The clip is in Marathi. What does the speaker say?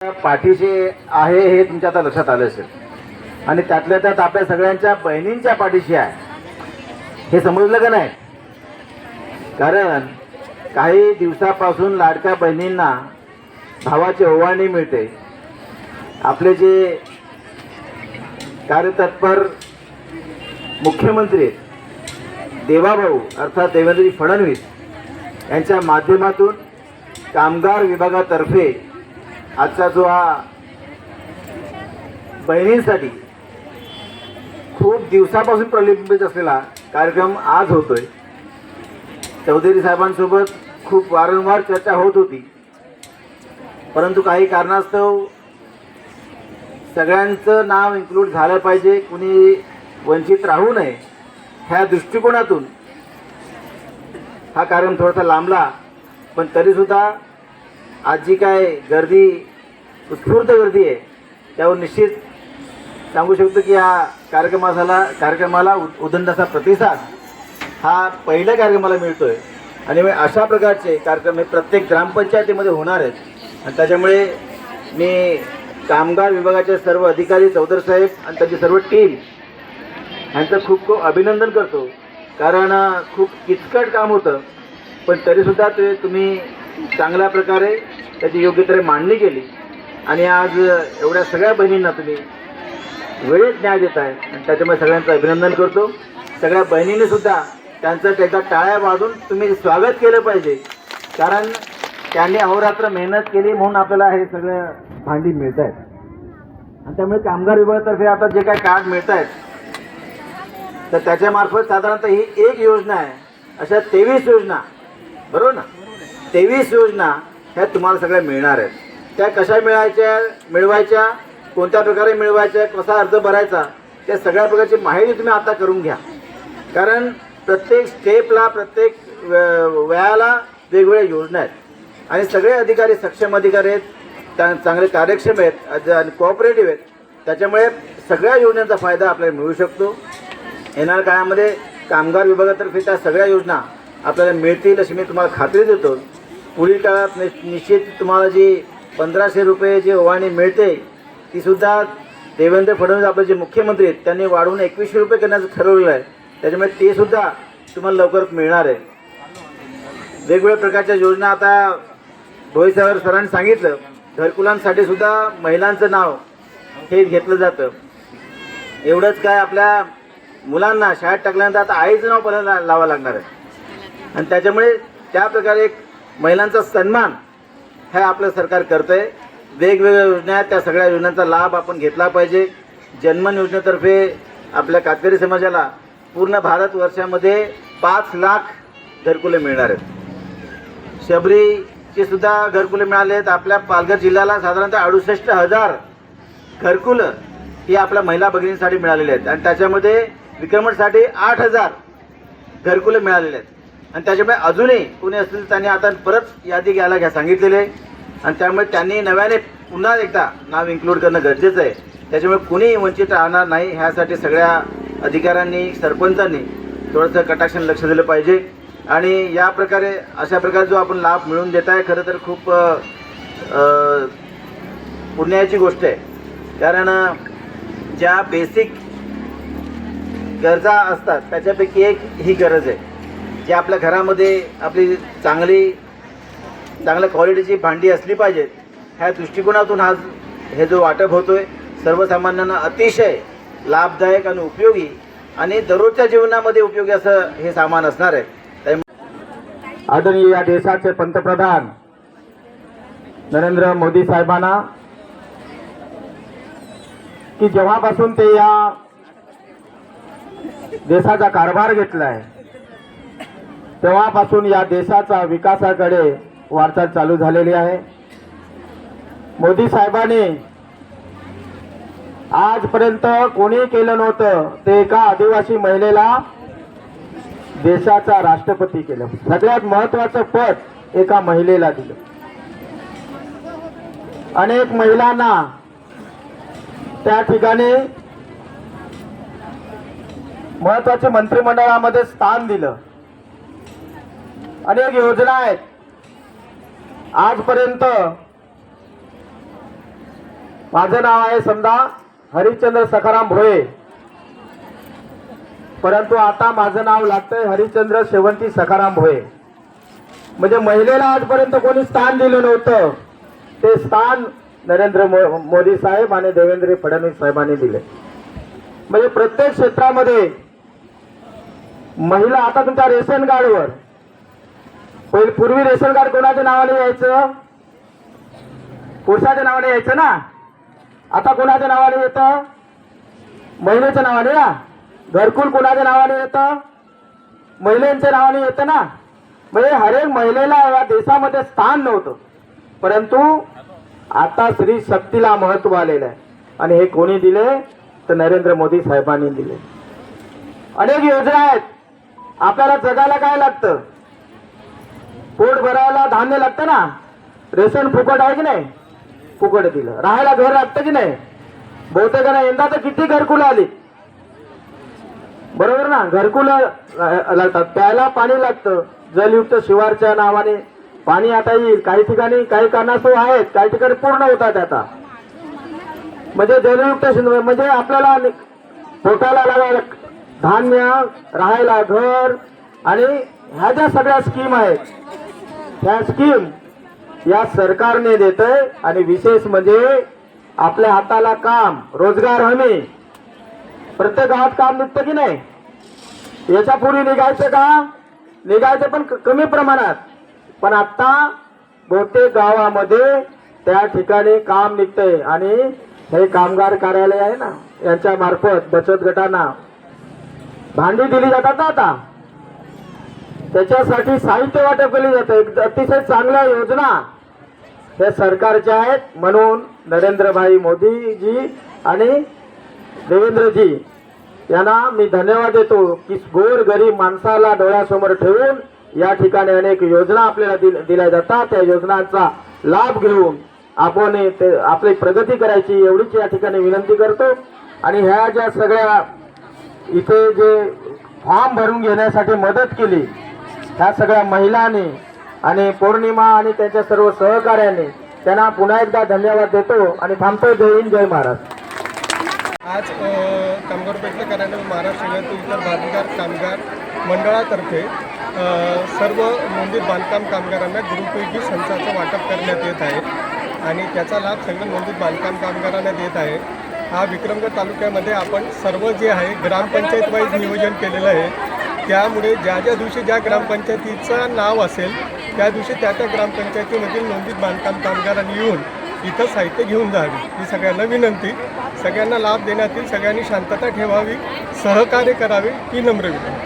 पाठीशी आहे हे तुमच्या आता लक्षात आलं असेल. आणि त्यातल्या त्यात आपल्या सगळ्यांच्या बहिणींच्या पाठीशी आहे. हे समजलं का नाही? कारण काही दिवसापासून लाडक्या बहिणींना भावाची ओवाळणी मिळते. आपले जे कार्यतत्पर मुख्यमंत्री देवाभाऊ अर्थात देवेंद्रजी फडणवीस यांच्या माध्यमातून कामगार विभागातर्फे आजचा जो हा बहिणींसाठी खूप दिवसापासून प्रलंबित असलेला कार्यक्रम आज होतोय. चौधरी साहेबांसोबत खूप वारंवार चर्चा होत होती. परंतु काही कारणास्तव सगळ्यांचं नाव इन्क्लूड झालं पाहिजे कुणी वंचित राहू नये ह्या दृष्टिकोनातून हा कार्यक्रम थोडासा लांबला. पण तरीसुद्धा आज जी काय गर्दी उत्स्फूर्त गर्दी आहे. त्यावर निश्चित सांगू शकतो की हा कार्यक्रमाला कार्यक्रमाला उद- उदंड असा प्रतिसाद हा पहिल्या कार्यक्रमाला मिळतो आहे आणि मग अशा प्रकारचे कार्यक्रम हे प्रत्येक ग्रामपंचायतीमध्ये होणार आहेत. आणि त्याच्यामुळे मी कामगार विभागाचे सर्व अधिकारी चौधरी साहेब आणि त्यांची सर्व टीम यांचं खूप खूप अभिनंदन करतो. कारण खूप किचकट काम होतं. पण तरीसुद्धा ते तुम्ही चांगल्या प्रकारे त्याची योग्य तऱ्हे मांडणी केली. आणि आज एवढ्या सगळ्या बहिणींना तुम्ही वेळेत न्याय देत आहे आणि त्याच्यामुळे सगळ्यांचं अभिनंदन करतो. सगळ्या बहिणींनी सुद्धा त्यांचं त्याचा टाळ्या वाजून तुम्ही स्वागत केलं पाहिजे. कारण त्यांनी अहोरात्र मेहनत केली म्हणून आपल्याला हे सगळं भांडी मिळत आहेत आणि त्यामुळे कामगार विभागातर्फे आता जे काही कार्ड मिळत आहेत तर त्याच्यामार्फत साधारणतः ही एक योजना आहे. अशा तेवीस योजना. बरोबर ना? तेवीस योजना ह्या तुम्हाला सगळ्या मिळणार आहेत. त्या कशा मिळायच्या मिळवायच्या कोणत्या प्रकारे मिळवायच्या कसा अर्ज भरायचा त्या सगळ्या प्रकारची माहिती तुम्ही आता करून घ्या. कारण प्रत्येक स्टेपला प्रत्येक वयाला वेगवेगळ्या योजना आहेत. आणि सगळे अधिकारी सक्षम अधिकारी आहेत त्या चांगले कार्यक्षम आहेत आणि कोऑपरेटिव्ह आहेत. त्याच्यामुळे सगळ्या योजनांचा फायदा आपल्याला मिळू शकतो. येणाऱ्या काळामध्ये कामगार विभागातर्फे त्या सगळ्या योजना आपल्याला मिळतील अशी मी तुम्हाला खात्री देतो. पुढील काळात नि निश्चित तुम्हाला जी पंधराशे रुपये जी ओवाणी मिळते तीसुद्धा देवेंद्र फडणवीस आपले जे मुख्यमंत्री आहेत त्यांनी वाढवून एकवीसशे रुपये करण्याचं ठरवलेलं आहे. त्याच्यामुळे ते सुद्धा तुम्हाला लवकर मिळणार आहे. वेगवेगळ्या प्रकारच्या योजना आता भोई सर सरांनी सांगितलं घरकुलांसाठी सुद्धा महिलांचं नाव हे घेतलं जातं. एवढंच काय आपल्या मुलांना शाळेत टाकल्यानंतर आता आईचं नाव पहिल्यांदा लावावं लागणार आहे. आणि त्याच्यामुळे त्या प्रकारे एक महिलांचा सन्मान हे आपलं सरकार करतं आहे वेगवेगळ्या योजना आहेत त्या सगळ्या योजनांचा लाभ आपण घेतला पाहिजे. जन्मन योजनेतर्फे आपल्या कातकरी समाजाला पूर्ण भारत वर्षामध्ये पाच लाख घरकुले मिळणार आहेत. शबरीचे सुद्धा घरकुले मिळाले आहेत. आपल्या पालघर जिल्ह्याला साधारणतः अडुसष्ट हजार घरकुलं ही आपल्या महिला भगिनींसाठी मिळालेली आहेत. आणि त्याच्यामध्ये विक्रमणसाठी आठ हजार घरकुले मिळालेले आहेत. आणि त्याच्यामुळे अजूनही कुणी असतील त्यांनी आता परत यादी घ्यायला घ्या सांगितलेले आहे. आणि त्यामुळे त्यांनी नव्याने पुन्हा एकदा नाव इन्क्लूड करणं गरजेचं आहे. त्याच्यामुळे कुणीही वंचित राहणार नाही ह्यासाठी सगळ्या अधिकाऱ्यांनी सरपंचांनी थोडंसं कटाक्षाने लक्ष दिलं पाहिजे. आणि या प्रकारे अशा प्रकारे जो आपण लाभ मिळवून देत आहे खरं तर खूप पुण्याची गोष्ट आहे. कारण ज्या बेसिक गरजा असतात त्याच्यापैकी एक ही गरज आहे. जे आपल्या घरामध्ये आपली चांगली चांगल्या क्वालिटीची भांडी असली पाहिजेत ह्या दृष्टिकोनातून हा हे जो वाटप होतो आहे सर्वसामान्यांना अतिशय लाभदायक आणि उपयोगी आणि दररोजच्या जीवनामध्ये उपयोगी असं हे सामान असणार आहे. आदरणीय या देशाचे पंतप्रधान नरेंद्र मोदी साहेबांना की जेव्हापासून ते या देशाचा कारभार घेतला आहे तेव्हापासून या देशाचा विकासाकडे वाटचाल चालू झालेली आहे. मोदी साहेबांनी आजपर्यंत कोणी केलं नव्हतं ते एका आदिवासी महिलेला देशाचा राष्ट्रपती केलं. सगळ्यात महत्वाचं पद एका महिलेला दिलं. अनेक महिलांना त्या ठिकाणी महत्त्वाचे मंत्रिमंडळामध्ये स्थान दिलं. अनेक योजना आहेत. आजपर्यंत माझं नाव आहे समजा हरिश्चंद्र सखाराम भोये परंतु आता माझं नाव लागतंय हरिश्चंद्र शेवंती सखाराम भोये म्हणजे महिलेला आजपर्यंत कोणी स्थान दिलं नव्हतं. ते स्थान नरेंद्र मो- मोदी साहेब आणि देवेंद्र फडणवीस साहेबांनी दिले. म्हणजे प्रत्येक क्षेत्रामध्ये महिला आता तुमच्या रेशन कार्डवर पूर्वी रेशन कार्ड कोणाच्या नावाने यायचं? पुरुषाच्या नावाने यायचं ना? आता कोणाच्या नावाने येतं? महिलेच्या नावाने ना घरकुल कोणाच्या नावाने येतं? महिलांच्या नावाने येतं ना? म्हणजे हरेक महिलेला या देशामध्ये स्थान नव्हतं. परंतु आता स्त्री शक्तीला महत्त्व आलेलं आहे. आणि हे कोणी दिले? तर नरेंद्र मोदी साहेबांनी दिले. अनेक योजना आहेत. आपल्याला जगायला काय लागतं? पोट भरायला धान्य लागतं ना? रेशन फुकट आहे की नाही? फुकट दिलं. राहायला घर लागतं की नाही? बहुतेकांना यंदा तर किती घरकुलं आली? बरोबर ना? घरकुल लागतात. प्यायला पाणी लागतं. जलयुक्त शिवारच्या नावाने पाणी आता येईल. काही ठिकाणी काही कारणास्तव आहेत. काही ठिकाणी पूर्ण होतात आता. म्हणजे जलयुक्त शिंद- म्हणजे आपल्याला पोटाला लागायला धान्य राहायला घर आणि ह्या ज्या सगळ्या स्कीम आहेत ह्या स्कीम या सरकारने देत आणि विशेष म्हणजे आपल्या हाताला काम रोजगार हमी. प्रत्येक गावात काम निघतं की नाही? याच्यापूर्वी निघायचं का? निघायचं पण कमी प्रमाणात. पण आत्ता बहुतेक गावामध्ये त्या ठिकाणी काम निघतंय आणि हे कामगार कार्यालय आहे ना यांच्या मार्फत बचत गटांना भांडी दिली जातात ना आता. त्याच्यासाठी साहित्य वाटप केले जातं. एक अतिशय चांगल्या योजना या सरकारच्या आहेत. म्हणून नरेंद्रभाई मोदीजी आणि देवेंद्रजी यांना मी धन्यवाद देतो की गोर गरीब माणसाला डोळ्यासमोर ठेवून या ठिकाणी अनेक योजना आपल्याला दिल- दिल्या जातात. त्या योजनांचा लाभ घेऊन आपण ते आपली प्रगती करायची एवढीच या ठिकाणी विनंती करतो. आणि ह्या ज्या सगळ्या इथे जे फॉर्म भरून घेण्यासाठी मदत केली ह्या सगळ्या महिलांनी आणि पौर्णिमा आणि त्यांच्या सर्व सहकार्याने त्यांना पुन्हा एकदा धन्यवाद देतो आणि थांबतो जय हिंद जय महाराज आज कामगार पेटले कार्यालय महाराष्ट्र राज्यातील इतर बांधकाम कामगार मंडळातर्फे सर्व मंदिर बांधकाम कामगारांना गुरुपैकी संचाचं वाटप करण्यात येत आहे आणि त्याचा लाभ सगळं मंदिर बांधकाम कामगारांना देत आहे. हा विक्रमगड तालुक्यामध्ये आपण सर्व जे आहे ग्रामपंचायत वाईज नियोजन केलेलं आहे. त्यामुळे ज्या ज्या दिवशी ज्या ग्रामपंचायतीचं नाव असेल त्या दिवशी त्या त्या ग्रामपंचायतीमधील नोंदीत बांधकाम कामगारांनी येऊन इथं साहित्य घेऊन जावे. ही सगळ्यांना विनंती. सगळ्यांना लाभ देण्यात येईल सगळ्यांनी शांतता ठेवावी सहकार्य करावे ही नम्र विनंती.